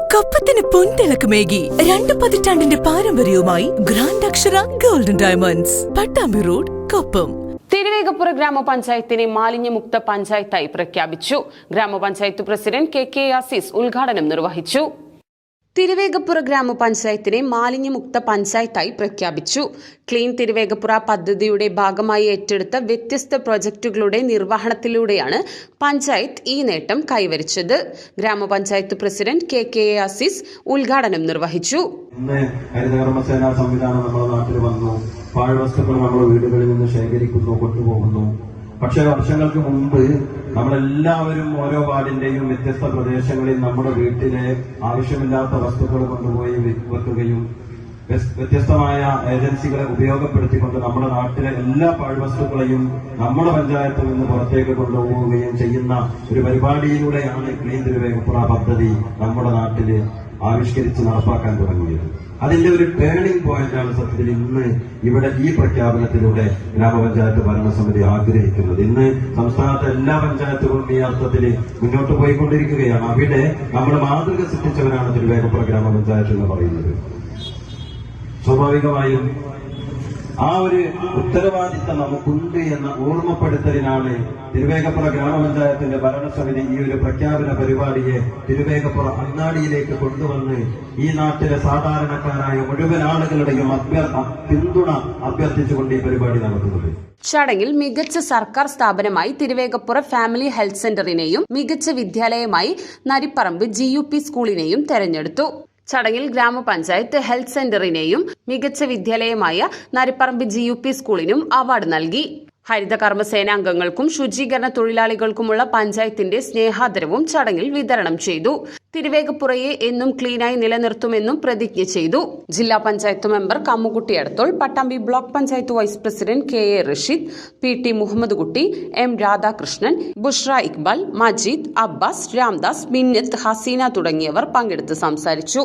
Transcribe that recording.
കപ്പത്തിന് പൊൻതിളക്കമേകി രണ്ട് പതിറ്റാണ്ടിന്റെ പാരമ്പര്യവുമായി grand Akshara golden diamonds. Pattambi road കപ്പം. Thiruvegappura ഗ്രാമപഞ്ചായത്തിനെ മാലിന്യമുക്ത പഞ്ചായത്തായി പ്രഖ്യാപിച്ചു. ഗ്രാമപഞ്ചായത്ത് പ്രസിഡന്റ് കെ കെ ആസീസ് ഉദ്ഘാടനം നിർവഹിച്ചു. തിരുവേഗപ്പുറ ഗ്രാമപഞ്ചായത്തിനെ മാലിന്യമുക്ത പഞ്ചായത്തായി പ്രഖ്യാപിച്ചു. ക്ലീൻ തിരുവേഗപ്പുറ പദ്ധതിയുടെ ഭാഗമായി ഏറ്റെടുത്ത വ്യത്യസ്ത പ്രൊജക്ടുകളുടെ നിർവഹണത്തിലൂടെയാണ് പഞ്ചായത്ത് ഈ നേട്ടം കൈവരിച്ചത്. ഗ്രാമപഞ്ചായത്ത് president K K A Azeez ഉദ്ഘാടനം നിർവഹിച്ചു. നമ്മുടെ നാട്ടിൽ വന്നു. പാഴ്വസ്തുക്കൾ നമ്മുടെ വീടുകളിൽ നിന്ന് ശേഖരിക്കുന്നു കൊണ്ടുപോകുന്നു. പക്ഷേ വർഷങ്ങൾക്ക് മുമ്പ് നമ്മളെല്ലാവരും ഓരോ വാർഡിന്റെയും വ്യത്യസ്ത പ്രദേശങ്ങളിൽ നമ്മുടെ വീട്ടിലെ ആവശ്യമില്ലാത്ത വസ്തുക്കൾ കൊണ്ടുപോയി വെക്കുകയും വ്യത്യസ്തമായ ഏജൻസികളെ ഉപയോഗപ്പെടുത്തിക്കൊണ്ട് നമ്മുടെ നാട്ടിലെ എല്ലാ പാഴ്വസ്തുക്കളെയും നമ്മുടെ പഞ്ചായത്തിൽ നിന്ന് പുറത്തേക്ക് കൊണ്ടുപോവുകയും ചെയ്യുന്ന ഒരു പരിപാടിയിലൂടെയാണ് ക്ലീൻ തിരുവേഗപ്പുറ പദ്ധതി നമ്മുടെ നാട്ടിൽ ആവിഷ്കരിച്ച് നടപ്പാക്കാൻ തുടങ്ങിയത്. അതിന്റെ ഒരു ടേണിംഗ് പോയിന്റാണ് സത്യത്തിൽ ഇന്ന് ഇവിടെ ഈ പ്രഖ്യാപനത്തിലൂടെ ഗ്രാമപഞ്ചായത്ത് ഭരണസമിതി ആഗ്രഹിക്കുന്നത്. ഇന്ന് സംസ്ഥാനത്തെ എല്ലാ പഞ്ചായത്തുകളും ഈ അർത്ഥത്തിൽ മുന്നോട്ട് പോയിക്കൊണ്ടിരിക്കുകയാണ്. അവിടെ നമ്മൾ മാതൃക സൃഷ്ടിച്ചവരാണ് തിരുവേഗപ്പുറ ഗ്രാമപഞ്ചായത്ത് എന്ന് പറയുന്നത്. സ്വാഭാവികമായും ആ ഒരു ഉത്തരവാദിത്തം നമുക്കുണ്ട് എന്ന ഓർമ്മപ്പെടുത്തലിനാണ് തിരുവേഗപ്പുറ ഗ്രാമപഞ്ചായത്തിന്റെ ഭരണസമിതി ഈ ഒരു പ്രഖ്യാപന പരിപാടിയെ തിരുവേഗപ്പുറ അങ്ങാടിയിലേക്ക് കൊണ്ടുവന്ന് ഈ നാട്ടിലെ സാധാരണക്കാരായ മുഴുവൻ ആളുകളുടെയും പിന്തുണ അഭ്യർത്ഥിച്ചുകൊണ്ട് ഈ പരിപാടി നടത്തുന്നത്. ചടങ്ങിൽ മികച്ച സർക്കാർ സ്ഥാപനമായി തിരുവേഗപ്പുറ ഫാമിലി ഹെൽത്ത് സെന്ററിനെയും മികച്ച വിദ്യാലയമായി നരിപ്പറമ്പ് ജി സ്കൂളിനെയും തെരഞ്ഞെടുത്തു. ചടങ്ങിൽ ഗ്രാമപഞ്ചായത്ത് ഹെൽത്ത് സെന്ററിനെയും മികച്ച വിദ്യാലയമായ നരിപ്പറമ്പ് ജി യു പി സ്കൂളിനും അവാർഡ് നൽകി. ഹരിത കർമ്മസേനാംഗങ്ങൾക്കും ശുചീകരണ തൊഴിലാളികൾക്കുമുള്ള പഞ്ചായത്തിന്റെ സ്നേഹാദരവും ചടങ്ങിൽ വിതരണം ചെയ്തു. തിരുവേഗപ്പുറയെ എന്നും ക്ലീനായി നിലനിർത്തുമെന്നും പ്രതിജ്ഞ ചെയ്തു. ജില്ലാ panchayat member Kammukutty Adutthol Pattambi block panchayat vice president K A Rasheed P T Muhammed Kutty M Radhakrishnan Bushra Iqbal Majeed Abbas Ramdas Minnath Haseena തുടങ്ങിയവർ പങ്കെടുത്ത് സംസാരിച്ചു.